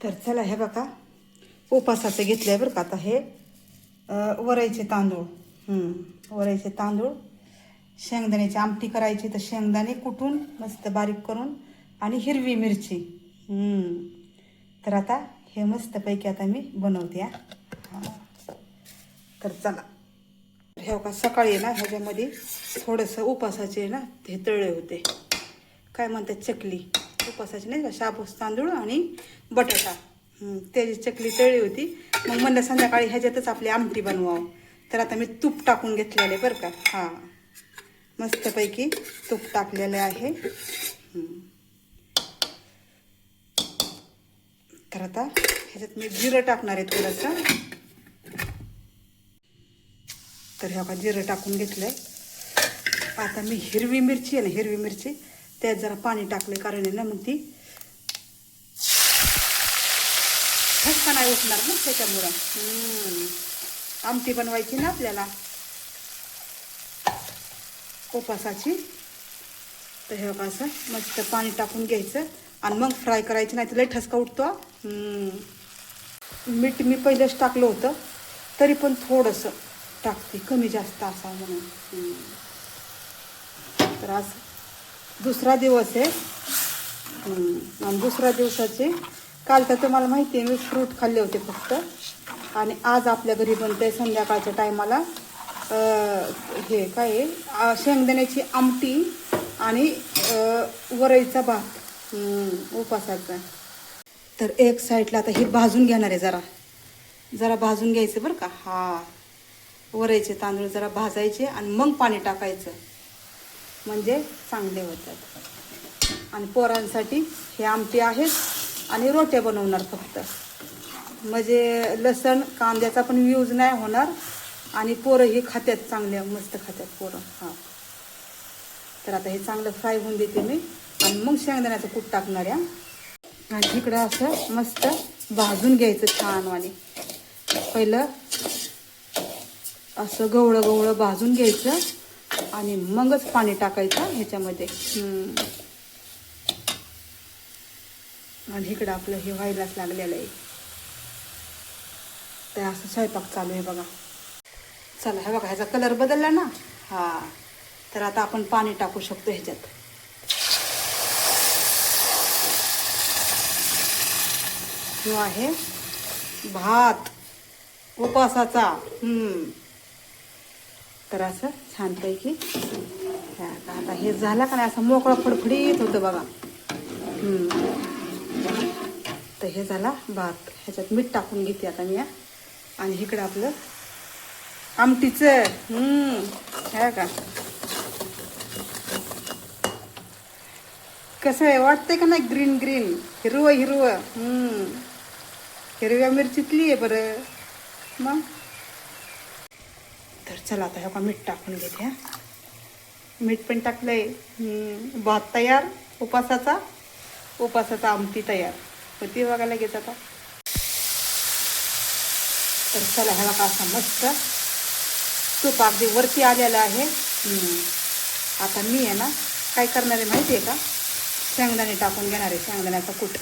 तर चला हे बघा. उपासाचं घेतलं आहे बरं का आता हे. वरायचे तांदूळ. वरायचे तांदूळ. शेंगदाण्याची आमटी करायची तर शेंगदाणे कुटून मस्त बारीक करून आणि हिरवी मिरची. तर आता हे मस्तपैकी आता मी बनवते हा. तर चला. हे बघा सकाळी ना ह्याच्यामध्ये थोडंसं उपासाचे ना ते तळले होते. काय म्हणतात चकली. उपासाची नाही का? शाबूस तांदूळ आणि बटाटा. त्याची चकली तळली होती. मग म्हणलं संध्याकाळी ह्याच्यातच आपली आमटी बनवावं. तर आता मी तूप टाकून घेतलेलं आहे बरं का. हां. मस्तपैकी तूप टाकलेलं आहे. तर आता ह्याच्यात मी जिरं टाकणार आहे थोडंसं. तर हे बघा जिरं टाकून घेतलंय. आता मी हिरवी मिरची आहे ना हिरवी मिरची त्यात जरा पाणी टाकलं कारण आहे ना मग ती. ठसका नाही उठणार ना त्याच्यामुळं. आमटी बनवायची ना आपल्याला. उपासाची. तर हे बघा असं मस्त पाणी टाकून घ्यायचं आणि मग फ्राय करायचं नाही तर लई ठसका उठतो मीठ मी पहिलेच टाकलं होतं तरी पण थोडंसं टाकते कमी जास्त असा म्हणून. तर आज दुसरा दिवस आहे. आणि दुसऱ्या दिवसाचे काल तर तुम्हाला माहिती आहे मी फ्रूट खाल्ले होते फक्त. आणि आज आपल्या घरी बनते संध्याकाळच्या टायमाला हे काय शेंगदाण्याची आमटी आणि वरईचा भात. उपासाचा. तर एक साईडला आता हे भाजून घेणार आहे जरा. जरा भाजून घ्यायचं बरं का? हा. वरायचे तांदूळ जरा भाजायचे आणि मग पाणी टाकायचं. म्हणजे चांगले होतात. आणि पोरांसाठी हे आमटी आहेत आणि रोट्या बनवणार फक्त. म्हणजे लसण कांद्याचा पण यूज नाही होणार आणि पोरं ही खात्यात चांगल्या मस्त खात्यात पोरं. हां. तर आता हे चांगलं फ्राय होऊन देते मी. आणि मग शेंगदाण्याचं कूट टाकणार या आणि इकडं असं मस्त भाजून घ्यायचं छानवाने पहिलं असं गवळं गवळं भाजून घ्यायचं. आणि मगच पाणी टाकायचं ह्याच्यामध्ये. हम्म. आणि इकडं आपलं हे व्हायलाच लागलेलं आहे. तर असं स्वयंपाक चालू आहे बघा. चला हे बघा ह्याचा कलर बदलला ना? हा. तर आता आपण पाणी टाकू शकतो ह्याच्यात. जो आहे भात. उपासाचा. हम्म. तर असं छानपैकी. आता आता हे झालं का नाही असं मोकळं फडफडीत होतं बघा. तर हे झाला भात. ह्याच्यात मीठ टाकून घेते आता मी आणि इकडं आपलं आमटीचं. हम्म. का कसं आहे वाटतंय का नाही ग्रीन ग्रीन? हिरवं हिरवं. हिरव्या मिरचीतली आहे बरं. मग? चला आता ह्या मीठ टाकून घेते हा. मीठ पण टाकलंय. आहे भात तयार उपासाचा उपासाचा आमटी तयार. होती बघायला घेत आता. तर चला ह्याला का असा मस्त तूप अगदी वरती आलेलं आहे. आता मी आहे ना काय करणार आहे माहिती आहे का? शेंगदाणे टाकून घेणार आहे शेंगदाण्याचा कूट.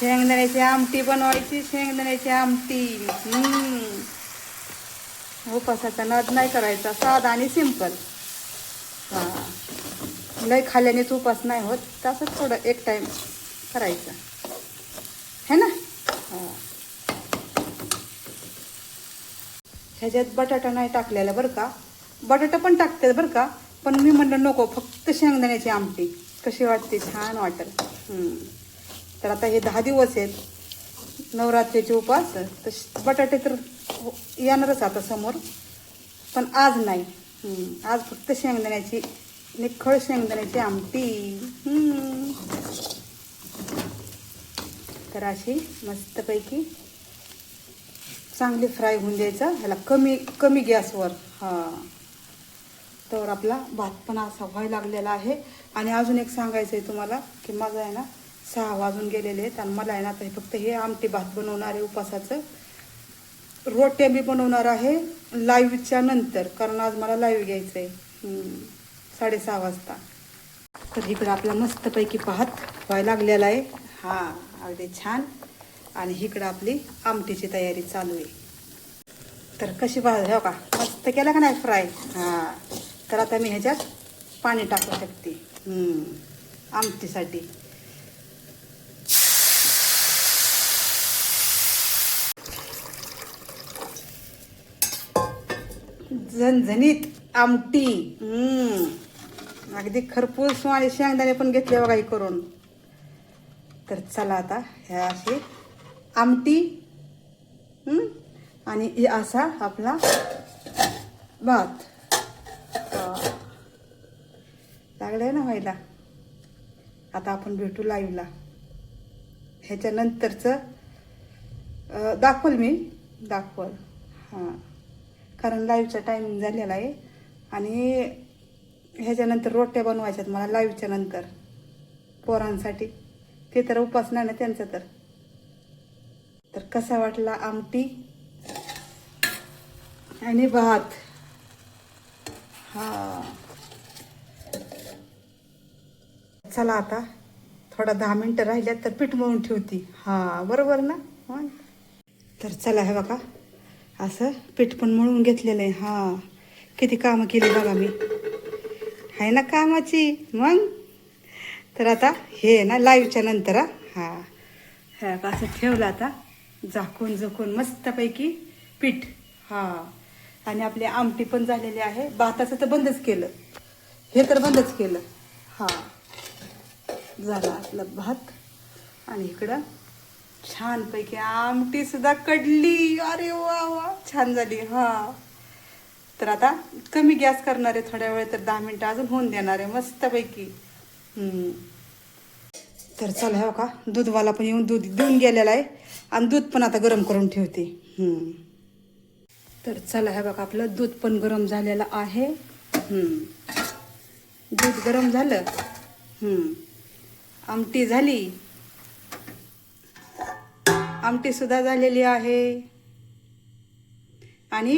शेंगदाण्याची आमटी बनवायची शेंगदाण्याची आमटी. उपासाचा नद नाही करायचा साधा आणि सिंपल हां. लय खाल्ल्यानेच उपास नाही होत तसंच थोडं एक टाईम करायचं. है ना? हां. ह्याच्यात बटाटा नाही टाकलेला बरं का? बटाटा पण टाकतात बरं का? पण मी म्हणलं नको फक्त शेंगदाण्याची आमटी. कशी वाटते? छान वाटेल. हम्म. तर आता हे दहा दिवस आहेत. नवरात्रीचे उपास तर बटाटे तर हो- येणारच आता समोर. पण आज नाही. आज फक्त शेंगदाण्याची निखळ शेंगदाण्याची आमटी. तर अशी मस्तपैकी चांगली फ्राय होऊन द्यायचं. ह्याला कमी कमी गॅसवर. हां. तर आपला भात पण असा व्हायला लागलेला आहे. आणि अजून एक सांगायचं आहे तुम्हाला की माझं आहे ना सहा वाजून गेलेले आहेत आणि मला आहे ना आता हे फक्त हे आमटी भात बनवणार आहे उपासाचं रोट्या मी बनवणार आहे लाईव्हच्या नंतर कारण आज मला लाईव्ह घ्यायचं आहे साडेसहा वाजता. तर इकडं आपला मस्तपैकी पाहत व्हायला लागलेला आहे. हां अगदी छान. आणि इकडं आपली आमटीची तयारी चालू आहे. तर कशी भाज हो का? मस्त केलं का नाही फ्राय? हां तर आता मी ह्याच्यात पाणी टाकू शकते. आमटीसाठी. झणझणीत आमटी. अगदी खरपूस आणि शेंगदाणे पण घेतले बघा हे करून तर चला आता ह्या अशी आमटी आणि असा आपला भात. लागलाय ना व्हायला. आता आपण भेटू लाईव्हला ह्याच्यानंतरचं दाखवल मी. दाखवल. हां. कारण लाईव्हचा टायमिंग झालेला आहे. आणि ह्याच्यानंतर रोट्या बनवायच्यात मला लाईव्हच्या नंतर. पोरांसाठी. ते तर उपास ना त्यांचं तर. तर कसा वाटला आमटी? आणि भात. हा. चला आता. थोडा दहा मिनटं राहिल्यात तर पीठ मळून ठेवती. हा बरोबर ना? तर चला हे बघा. असं पीठ पण मळून घेतलेलं आहे. हां किती कामं केली बघा मी. आहे ना कामाची? मग? तर आता हे आहे ना लाईव्हच्या नंतर हा. हा असं ठेवलं आता झाकून झकून मस्तपैकी पीठ. हा आणि आपली आमटी पण झालेली आहे. भाताचं तर बंदच केलं. हे तर बंदच केलं. हा झाला आपलं भात. आणि इकडं छानपैकी आमटी सुद्धा कडली. अरे वा वा. छान झाली. हा. तर आता कमी गॅस करणार आहे थोड्या वेळ तर दहा मिनटं अजून होऊन देणार आहे मस्तपैकी. तर चला हो का दूधवाला पण येऊन दूध देऊन गेलेला आहे आणि दूध पण आता गरम करून ठेवते. तर चला हे बघा आपलं दूध पण गरम झालेलं आहे. दूध गरम झालं. आमटी झाली. आमटीसुद्धा झालेली आहे. आणि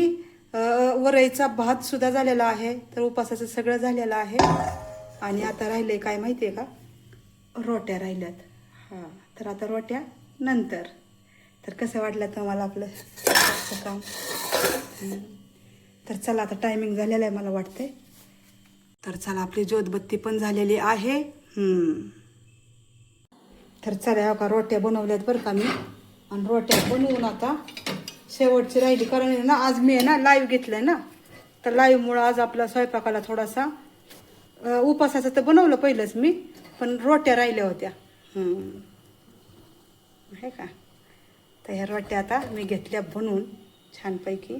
वरईचा भातसुद्धा झालेला आहे. तर उपासाचं सगळं झालेलं आहे. आणि आता राहिले काय माहिती आहे का? रोट्या राहिल्यात. हां तर आता रोट्या नंतर. तर कसं वाटलं तुम्हाला आपलं? काम? तर चला आता टायमिंग झालेलं आहे मला वाटतंय. तर चला आपली ज्योतबत्ती पण झालेली आहे. तर चला का रोट्या बनवल्यात बरं का मी. आणि रोट्या बनवून आता शेवटची राहिली. कारण ना आज मी आहे ना लाईव्ह घेतलंय ना. तर लाईव्हमुळं आज आपला स्वयंपाकाला थोडासा उपासाचं तर बनवलं पहिलंच मी पण रोट्या राहिल्या होत्या. आहे का? तर ह्या रोट्या आता मी घेतल्या बनवून छानपैकी.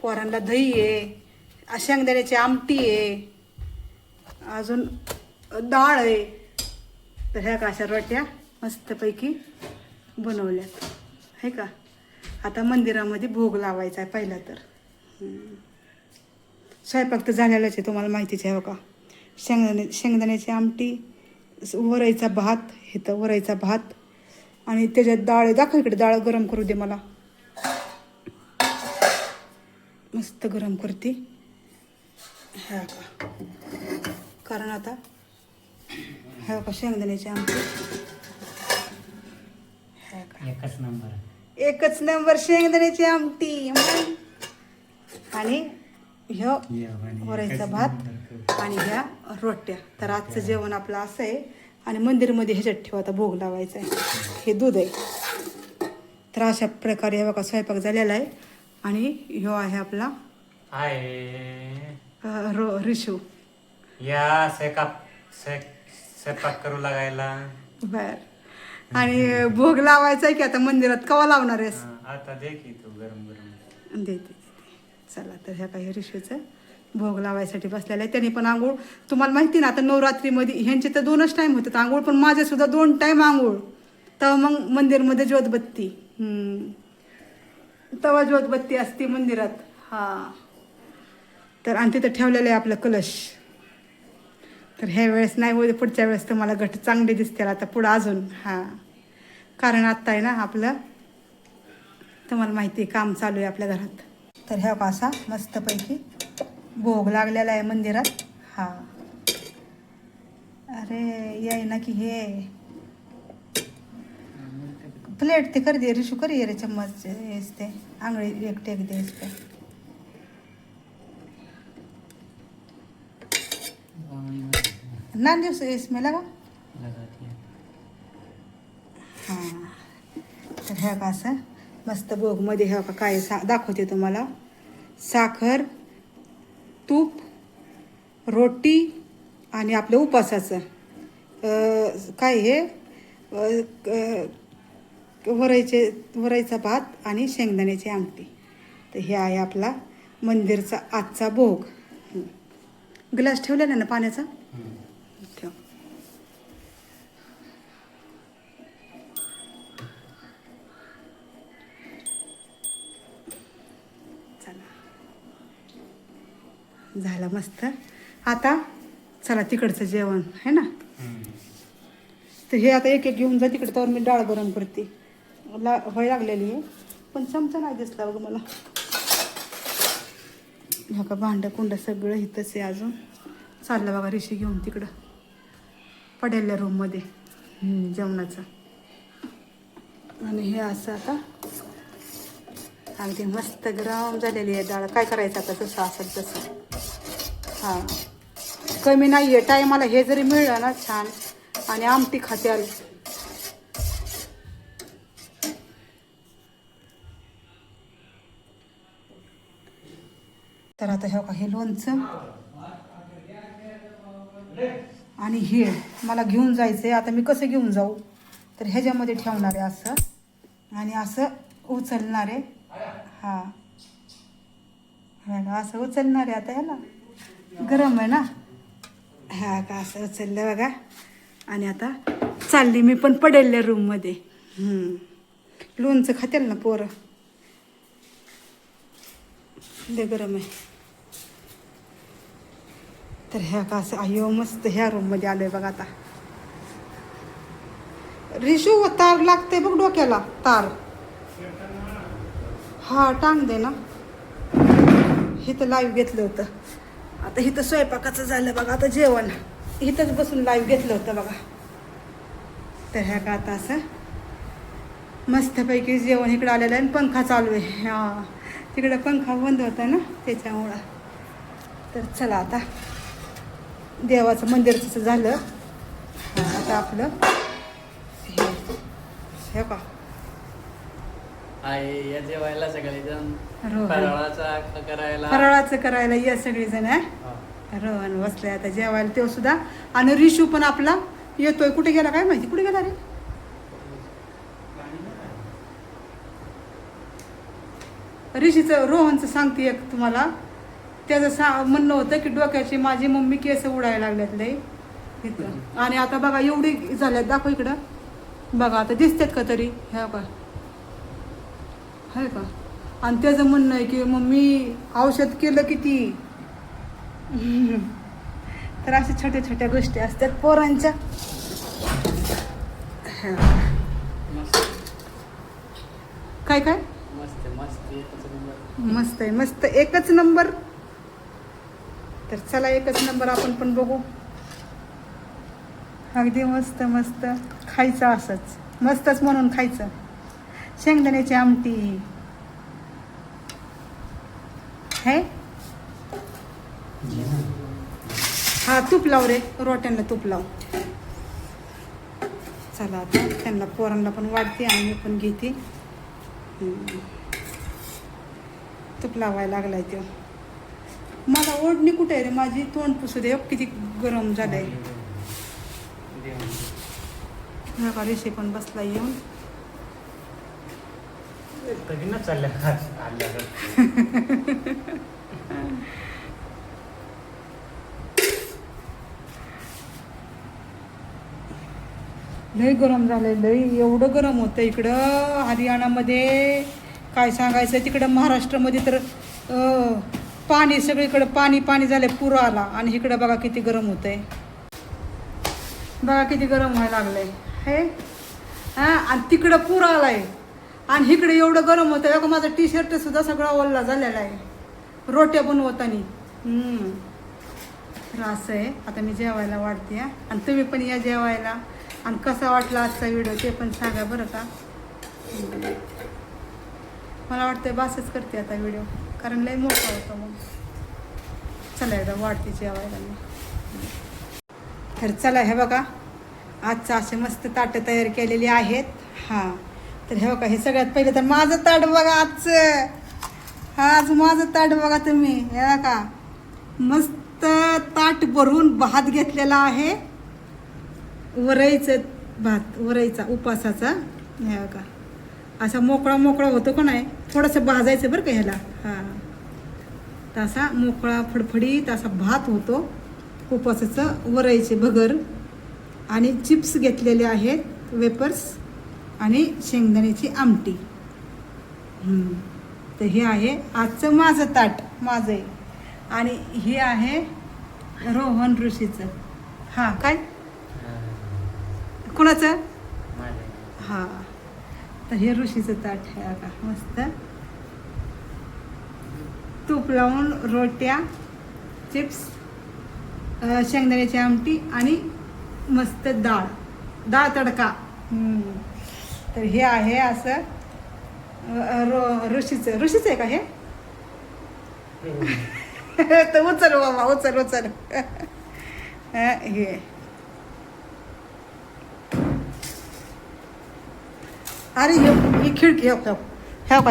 पोरांना दही आहे शेंगदाण्याची आमटी आहे अजून डाळ आहे. तर ह्या का अशा रोट्या मस्तपैकी बनवल्यात. आहे का? आता मंदिरामध्ये भोग लावायचा आहे पहिला तर. स्वयंपाक तर झालेलाच आहे तुम्हाला माहितीच आहे हो का? शेंगदाणे शेंगदाण्याची आमटी वरायचा भात हे तर वरायचा भात. आणि त्याच्यात डाळ दाखव इकडे डाळ गरम करू दे मला. मस्त गरम करते. ह्या का? कारण आता का शेंगदाण्याची आमटी एकच नंबर. एकच नंबर शेंगदाण्याची आमटी. आणि ह्यो वरायचा भात आणि ह्या रोट्या. तर आजचं जेवण आपलं असं आहे. आणि मंदिरमध्ये ह्याच्यात ठेवा आता भोग लावायचा आहे. हे दूध आहे. तर अशा प्रकारे हे बघा स्वयंपाक झालेला आहे. आणि ह्यो आहे आपला रिशू. या स्वयंपाक करू लागायला. बर. आणि भोग लावायचा आहे की आता मंदिरात कवा लावणार आहेस? आता दे की तू गरम गरम. देते चला तर ह्या काही ऋषीचं भोग लावायसाठी बसलेलं आहे. त्यांनी पण आंघोळ तुम्हाला माहिती ना आता नवरात्रीमध्ये ह्यांचे तर दोनच टाईम होतात आंघोळ पण माझे सुद्धा दोन टाईम आंघोळ. तेव्हा मग मंदिरमध्ये ज्योतबत्ती. हम्म. तेव्हा ज्योतबत्ती असते मंदिरात. हां. तर आणि तिथं ठेवलेलं आहे आपलं कलश. तर ह्या वेळेस नाही होते पुढच्या वेळेस तुम्हाला गट चांगले दिसतील आता पुढं अजून. हां. कारण आत्ता आहे ना आपलं. तुम्हाला माहिती आहे काम चालू आहे आपल्या घरात. तर ह्या का असा मस्तपैकी भोग लागलेला आहे मंदिरात. हां. अरे याय ना की हे. प्लेट ते कर दे रिशू कर ये रे चम्मच. हेच ते. आंगळी एक टेक दे ते. ना दिवस इसमें लगा हां. तर ह्या का असं. मस्त बोगमध्ये ह्या का काय सा दाखवते तुम्हाला. साखर तूप रोटी आणि आपलं उपासाचं. काय हे? क- वरायचे वरायचा भात आणि शेंगदाण्याची आमटी. तर हे आहे आपला मंदिरचा आजचा भोग. ग्लास ठेवलेला ना पाण्याचा? झालं मस्त. आता चला तिकडचं जेवण है ना? तर हे आता एक एक घेऊन जा तिकडे तर मी डाळ गरम करते. ला व्हाय लागलेली आहे पण चमचा नाही दिसला बघ मला. ह्या का भांडं कुंड सगळं इथंच आहे अजून. चाललं बघा रिशी घेऊन तिकडं. पडेल्या रूममध्ये जेवणाचं. आणि हे असं आता. अगदी मस्त गरम झालेली आहे डाळ. काय करायचं आता जसं असेल तसं. हां. कमी नाही आहे टायमाला हे जरी मिळलं ना छान. आणि आमटी खात्याल तर आता हे का हे लोणचं. आणि हे मला घेऊन जायचं आहे आता मी कसं घेऊन जाऊ? तर ह्याच्यामध्ये ठेवणार आहे असं. आणि असं उचलणार आहे. हां. असं उचलणार आहे आता ह्याला. गरम आहे ना? हा का असं उचललं बघा. आणि आता चालली मी पण पडेल रूममध्ये लोणचं खातील ना पोरं? लय गरम आहे. तर ह्या का असं अयो मस्त ह्या रूममध्ये आलोय बघा आता. रिशू तार लागते बघ डोक्याला. तार. हा टांग दे ना. हे तर लाईव्ह घेतलं होतं. आता इथं स्वयंपाकाचं झालं बघा आता जेवण. इथंच बसून लाईव्ह घेतलं होतं बघा. तर ह्या का आता असं मस्तपैकी जेवण इकडं आलेलं आहे आणि पंखा चालू आहे. हां तिकडं पंखा बंद होता ना त्याच्यामुळं. तर चला आता. देवाचं मंदिर तसं झालं. आता आपलं हे का या जेवायला सगळेजण. रोहन. फराळाचा करायला. फराळाचं करायला या सगळेजण आहे हा. रोहन बसलाय आता जेवायला तो सुद्धा. आणि रिशू पण आपला येतोय. कुठे गेला काय माहिती? कुठे गेला रे? ऋषीचं रोहनचं सांगते एक तुम्हाला. त्याचं सा म्हणणं होतं की डोक्याची माझी मम्मी केस उडायला लागल्यात लय इथं. आणि आता बघा एवढी झाल्यात. दाखव इकडं. बघा आता दिसतात का तरी? ह्या का आहे का? आणि त्याचं म्हणणं आहे की मम्मी औषध केलं किती तर अशा छोट्या छोट्या गोष्टी असतात पोरांच्या. काय काय? मस्त आहे मस्त. एकच नंबर. तर चला एकच नंबर आपण पण बघू. अगदी मस्त मस्त. खायचं असंच. मस्तच म्हणून खायचं. शेंगदाण्याची आमटी. है? हा तूप लाव रे. रोट्यांना तूप लाव. चला आता त्यांना पोरांना पण वाढते आणि मी पण घेते. तूप लावायला लागलाय तो. मला ओढणी कुठे आहे रे? माझी तोंड पुसू दे. किती गरम झालंय. नका रेषे पण बसला येऊन. कधी ना चालल्या. आल्या लय गरम झालंय लई एवढं गरम होतं इकडं हरियाणामध्ये. काय सांगायचं तिकडं महाराष्ट्रामध्ये तर पाणी सगळीकडं पाणी पाणी झालंय पूर आला आणि इकडं बघा किती गरम होतंय. बघा किती गरम व्हायला लागलंय. हे हां आणि तिकडं पूर आलाय आणि इकडे एवढं गरम होतं. बघा माझा टी शर्ट सुद्धा सगळा ओल्ला झालेला आहे. रोट्या बनवताना. असं आहे. आता मी जेवायला वाढते आणि तुम्ही पण या जेवायला. आणि कसा वाटला आजचा व्हिडिओ ते पण सांगा बरं का. मला वाटतं बासच करते आता व्हिडिओ कारण लय मोठा होता मग. चला एकदा वाढते जेवायला मी. तर चला हे बघा. आजचं असे मस्त ताटं तयार केलेली आहेत. हां. तर हे बघा हे सगळ्यात पहिलं तर माझं ताट बघा आजचं. हा आज माझं ताट बघा तुम्ही. हे बघा मस्त ताट भरून भात घेतलेला आहे. वरईचं भात वरईचा उपासाचा. हे बघा असा मोकळा मोकळा होतो का नाही? थोडंसं भाजायचं बरं का ह्याला. हां. तसा मोकळा फडफडीत असा भात होतो. उपासाचं वरईचे भगर आणि चिप्स घेतलेले आहेत वेपर्स. आणि शेंगदाण्याची आमटी. तर हे आहे आजचं माझं ताट माझं आहे आणि हे आहे रोहन ऋषीचं. हां काय? कुणाचं? हां. तर हे ऋषीचं ताट आहे का मस्त. तूप लावून रोट्या चिप्स शेंगदाण्याची आमटी आणि मस्त डाळ. डाळ तडका. हम्म. तर हे आहे असं रो ऋषीचं. ऋषीचं आहे का हे? तर उचल बाबा उचल उचल. हे. अरे हे ही खिडकी ह्या का ह्या का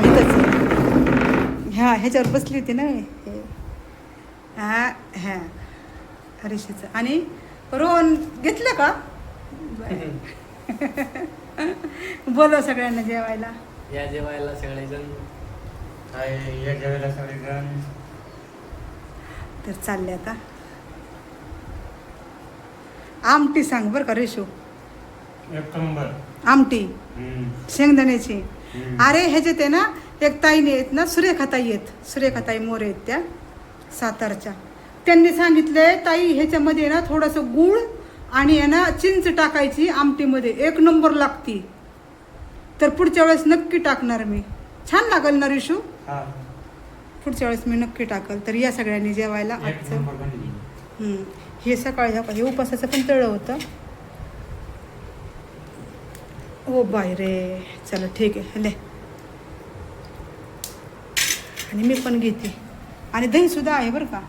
ह्या ह्याच्यावर बसली होती ना हे. हा ह्या ऋषीचं. आणि रोहन घेतलं का? बोलव सगळ्यांना जेवायला. या जेवायला सगळेजण. काय या जेवायला सगळेजण. तर चालले आता. आमटी सांग बरं का रेशो. एक नंबर. आमटी. शेंगदाण्याची. हम्म. अरे ह्याच्यात आहे ना एक ताईने आहेत ना सुरेखाताई आहेत सुरेखाताई मोरे आहेत त्या सातारच्या. त्यांनी सांगितलंय ताई ह्याच्यामध्ये ना थोडंसं गुळ आणि आहे ना चिंच टाकायची आमटीमध्ये. एक नंबर लागती. तर पुढच्या वेळेस नक्की टाकणार मी. छान लागल ना रिशू? हा. पुढच्या वेळेस मी नक्की टाकल. तर या सगळ्यांनी जेवायला आजचं. हे सकाळी हे उपासाचं पण तळलं होतं. ओ बाय रे. चला ठीक आहे. ले. आणि मी पण घेते. आणि दहीसुद्धा आहे बरं का.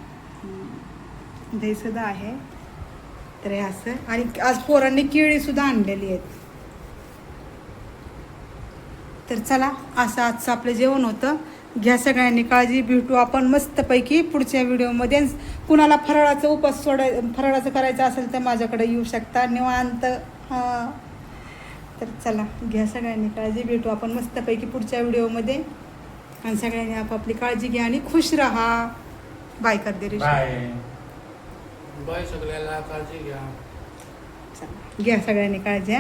दहीसुद्धा आहे. तर हे असं. आणि आज पोरांनी केळीसुद्धा आणलेली आहेत. तर चला असं आजचं आपलं जेवण होतं. घ्या सगळ्यांनी काळजी भेटू आपण मस्तपैकी पुढच्या व्हिडिओमध्ये. कुणाला फराळाचं उपास सोडाय फराळाचं करायचं असेल तर माझ्याकडे येऊ शकता. निवांत हां. तर चला घ्या सगळ्यांनी काळजी भेटू आपण मस्तपैकी पुढच्या व्हिडिओमध्ये. आणि सगळ्यांनी आपापली काळजी घ्या आणि खुश राहा. बाय कर दे बाय सगळ्याला काळजी घ्या. घ्या सगळ्यांनी काळजी